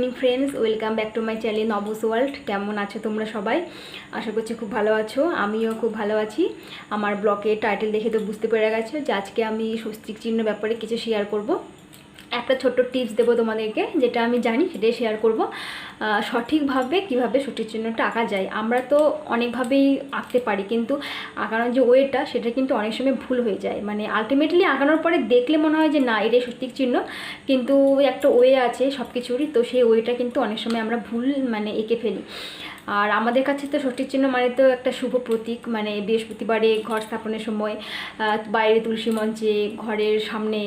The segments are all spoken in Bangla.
Evening friends welcome back to my channel নবস world কেমন আছো তোমরা সবাই? আশা করছি খুব ভালো আছো। আমিও খুব ভালো আছি। আমার ব্লকে টাইটেল দেখে তো বুঝতে পেরে গেছো যে আজকে আমি স্বস্তিক চিহ্ন ব্যাপারে কিছু শেয়ার করব। একটা ছোট্ট টিপস দেবো তোমাদেরকে, যেটা আমি জানি সেটাই শেয়ার করব। সঠিকভাবে কীভাবে সঠিক চিহ্নটা আঁকা যায়। আমরা তো অনেকভাবেই আঁকতে পারি, কিন্তু আঁকানোর যে ওয়েটা, সেটা কিন্তু অনেক সময় ভুল হয়ে যায়। মানে আলটিমেটলি আঁকানোর পরে দেখলে মনে হয় যে, না, এটাই সঠিক চিহ্ন। কিন্তু একটা ওয়ে আছে সব কিছুরই তো সেই ওয়েটা কিন্তু অনেক সময় আমরা ভুল মানে এঁকে ফেলি। আর আমাদের কাছে তো সঠিক চিহ্ন মানে তো একটা শুভ প্রতীক মানে বৃহস্পতিবারে ঘর স্থাপনের সময় বাইরে তুলসী মঞ্চে, ঘরের সামনে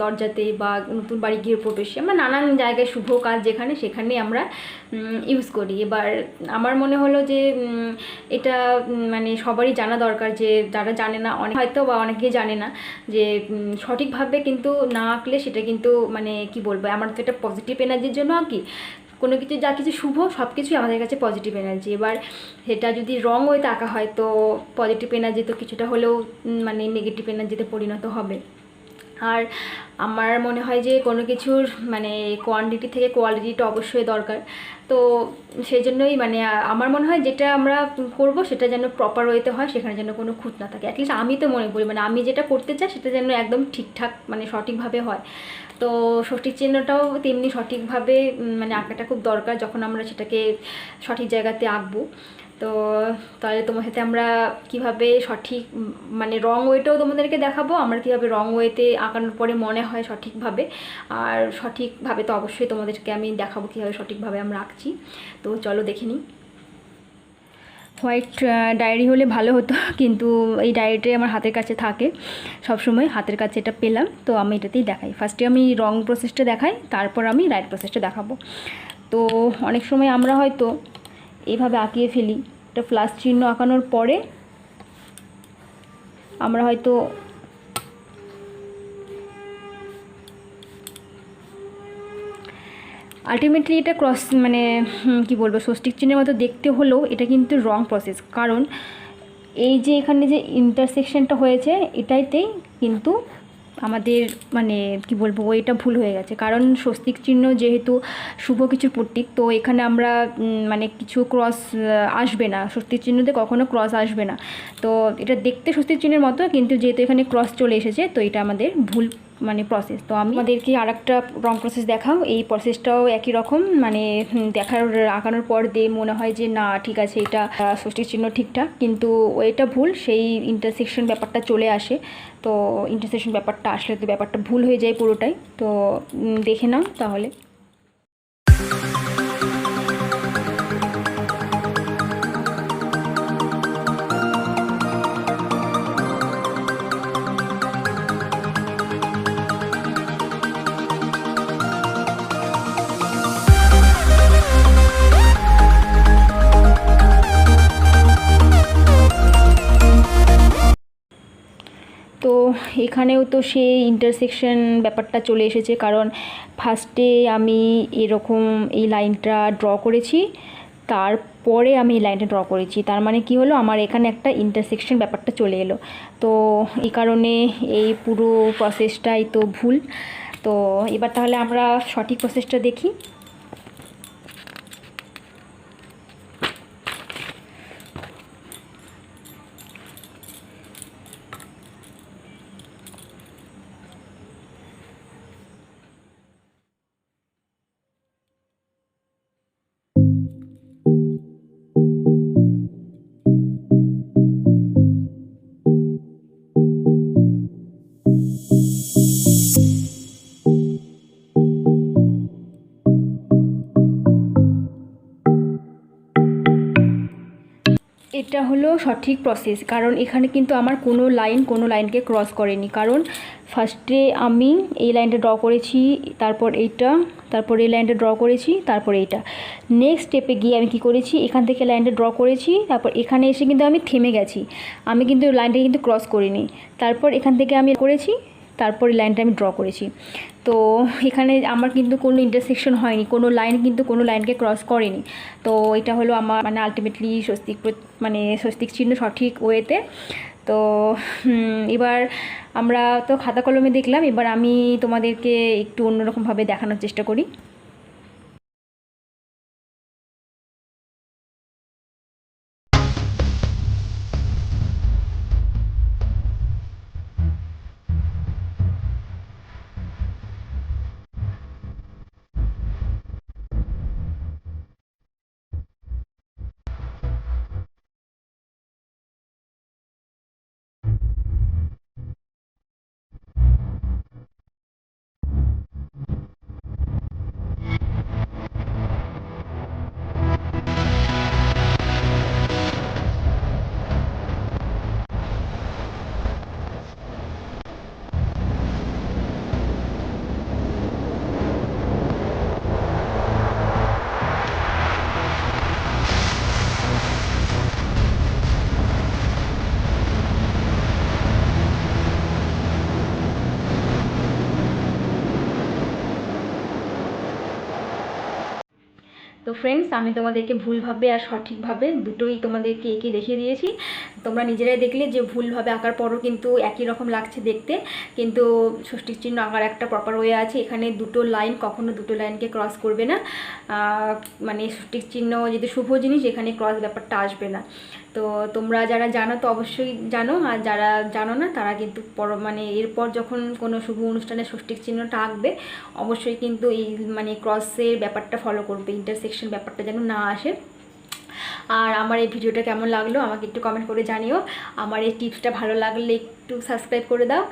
দরজাতে বা নতুন বাড়ি গৃহপ্রবেশে, আমরা নানান জায়গায় শুভ কাজ যেখানে সেখানে আমরা ইউজ করি। এবার আমার মনে হলো যে এটা মানে সবারই জানা দরকার যে, যারা জানে না, অনেক হয়তো বা অনেকেই জানে না যে সঠিকভাবে কিন্তু না আঁকলে সেটা কিন্তু মানে কি বলব, আমার তো এটা পজিটিভ এনার্জির জন্য আঁকি। কোনো কিছু, যা কিছু শুভ সব কিছুই আমাদের কাছে পজিটিভ এনার্জি এবার সেটা যদি রং ওয়েতে আঁকা হয়, তো পজিটিভ এনার্জি তো কিছুটা হলেও মানে নেগেটিভ এনার্জিতে পরিণত হবে। আর আমার মনে হয় যে কোনো কিছুর মানে কোয়ান্টিটি থেকে কোয়ালিটিটা অবশ্যই দরকার। তো সেই জন্যই মানে আমার মনে হয় যেটা আমরা করব সেটা যেন প্রপার ওয়েতে হয়, সেখানে যেন কোনো খুঁত না থাকে। অ্যাটলিস্ট আমি তো মনে করি মানে আমি যেটা করতে চাই সেটা যেন একদম ঠিকঠাক মানে সঠিকভাবে হয়। তো সঠিক চিহ্নটাও তেমনি সঠিকভাবে মানে আঁকাটা খুব দরকার যখন আমরা সেটাকে সঠিক জায়গাতে আঁকবো। তো তাহলে তোমার সাথে আমরা কীভাবে সঠিক মানে রং ওয়েটাও তোমাদেরকে দেখাবো, আমরা কীভাবে রং ওয়েতে আঁকানোর পরে মনে হয় সঠিকভাবে, আর সঠিকভাবে তো অবশ্যই তোমাদেরকে আমি দেখাবো কীভাবে সঠিকভাবে আমরা আঁকছি। তো চলো দেখে নিই। হোয়াইট ডায়েরি হলে ভালো হতো, কিন্তু এই ডায়েরিটাই আমার হাতের কাছে থাকে। সব সময় হাতের কাছে এটা পেলাম, তো আমি এটাতেই দেখাই। ফার্স্টে আমি রং প্রসেসটা দেখাই, তারপর আমি রাইট প্রসেসটা দেখাবো। তো অনেক সময় আমরা হয়তো এইভাবে আঁকিয়ে ফেলি। একটা প্লাস চিহ্ন আঁকানোর পরে আমরা হয়তো আলটিমেটলি এটা ক্রস মানে কি বলব, স্বস্তিক চিহ্নের মতো দেখতে হলেও এটা কিন্তু রং প্রসেস কারণ এই যে এখানে যে ইন্টারসেকশনটা হয়েছে, এটাইতেই কিন্তু আমাদের মানে কি বলব ওইটা ভুল হয়ে গেছে। কারণ স্বস্তিক চিহ্ন যেহেতু শুভ কিছুর প্রতীক, তো এখানে আমরা মানে কিছু ক্রস আসবে না। স্বস্তিক চিহ্নতে কখনো ক্রস আসবে না। তো এটা দেখতে স্বস্তিক চিহ্নের মতো, কিন্তু যেহেতু এখানে ক্রস চলে এসেছে, তো এটা আমাদের ভুল মানে প্রসেস তো আমি আমাদেরকে আর একটা রং প্রসেস দেখাও। এই প্রসেসটাও একই রকম মানে দেখার আঁকানোর পর দিয়ে মনে হয় যে, না, ঠিক আছে, এটা ষষ্ঠীর চিহ্ন ঠিকঠাক। কিন্তু এটা ভুল, সেই ইন্টারসেকশন ব্যাপারটা চলে আসে। তো ইন্টারসেকশন ব্যাপারটা আসলে তো ব্যাপারটা ভুল হয়ে যায় পুরোটাই। তো দেখে নাও তাহলে। এখানেও তো সেই ইন্টারসেকশন ব্যাপারটা চলে এসেছে, কারণ ফার্স্টে আমি এরকম এই লাইনটা ড্র করেছি, তারপরে আমি এই লাইনটা ড্র করেছি। তার মানে কি হলো? আমার এখানে একটা ইন্টারসেকশন ব্যাপারটা চলে এলো। তো এই কারণে এই পুরো প্রসেসটাই তো ভুল। তো এবার তাহলে আমরা সঠিক প্রসেসটা দেখি। এটা হলো সঠিক প্রসেস কারণ এখানে কিন্তু আমার কোনো লাইন কোনো লাইনকে ক্রস করেনি। কারণ ফার্স্টে আমি এই লাইনটা ড্র করেছি, তারপর এইটা, তারপর এই লাইনটা ড্র করেছি, তারপর এইটা। নেক্সট স্টেপে গিয়ে আমি কি করেছি? এখান থেকে লাইনটা ড্র করেছি, তারপর এখানে এসে কিন্তু আমি থেমে গেছি। আমি কিন্তু লাইনটা কিন্তু ক্রস করিনি। তারপর এখান থেকে আমি করেছি তারপর লাইনটা আমি ড্র করেছি। তো এখানে আমার কিন্তু কোনো ইন্টারসেকশন হয়নি, কোনো লাইন কিন্তু কোনো লাইনকে ক্রস করেনি। তো এটা হলো আমার মানে আলটিমেটলি স্বস্তিক মানে স্বস্তিক চিহ্ন সঠিক ওয়েতে। তো এবার আমরা তো খাতা কলমে দেখলাম, এবার আমি তোমাদেরকে একটু অন্যরকমভাবে দেখানোর চেষ্টা করি। তো ফ্রেন্ডস আমি তোমাদেরকে ভুলভাবে আর সঠিকভাবে দুটোই তোমাদেরকে এঁকে দেখিয়ে দিয়েছি। তোমরা নিজেরাই দেখলে যে ভুলভাবে আঁকার পরও কিন্তু একই রকম লাগছে দেখতে। কিন্তু ষষ্ঠীর চিহ্ন আঁকার একটা প্রপার ওয়ে আছে। এখানে দুটো লাইন কখনো দুটো লাইনকে ক্রস করবে না। মানে ষষ্ঠীর চিহ্ন যদি শুভ জিনিস, এখানে ক্রস ব্যাপারটা আসবে না। তো তোমরা যারা জানো তো অবশ্যই জানো, আর যারা জানো না তারা কিন্তু পর মানে এরপর যখন কোনো শুভ অনুষ্ঠানে ষষ্ঠীর চিহ্নটা আঁকবে, অবশ্যই কিন্তু এই মানে ক্রসের ব্যাপারটা ফলো করবে ইন্টারসেকশন ব্যাপারটা যেন না আসে। আর আমার এই ভিডিওটা কেমন লাগল আমাকে একটু কমেন্ট করে জানিও। আমার এই টিপসটা ভালো লাগলে একটু সাবস্ক্রাইব করে দাও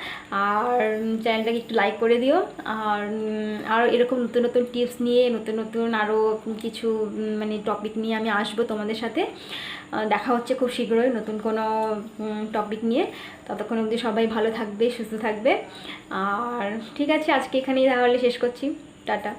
আর চ্যানেলটাকে একটু লাইক করে দিও। আর উম, আর এরকম নতুন নতুন টিপস নিয়ে নতুন নতুন আরও কিছু মানে টপিক নিয়ে আমি আসব তোমাদের সাথে। দেখা হচ্ছে খুব শীঘ্রই নতুন কোনো টপিক নিয়ে। ততক্ষণ অবধি সবাই ভালো থাকবে সুস্থ থাকবে। আর ঠিক আছে আজকে এখানেই তাহলে শেষ করছি। টাটা।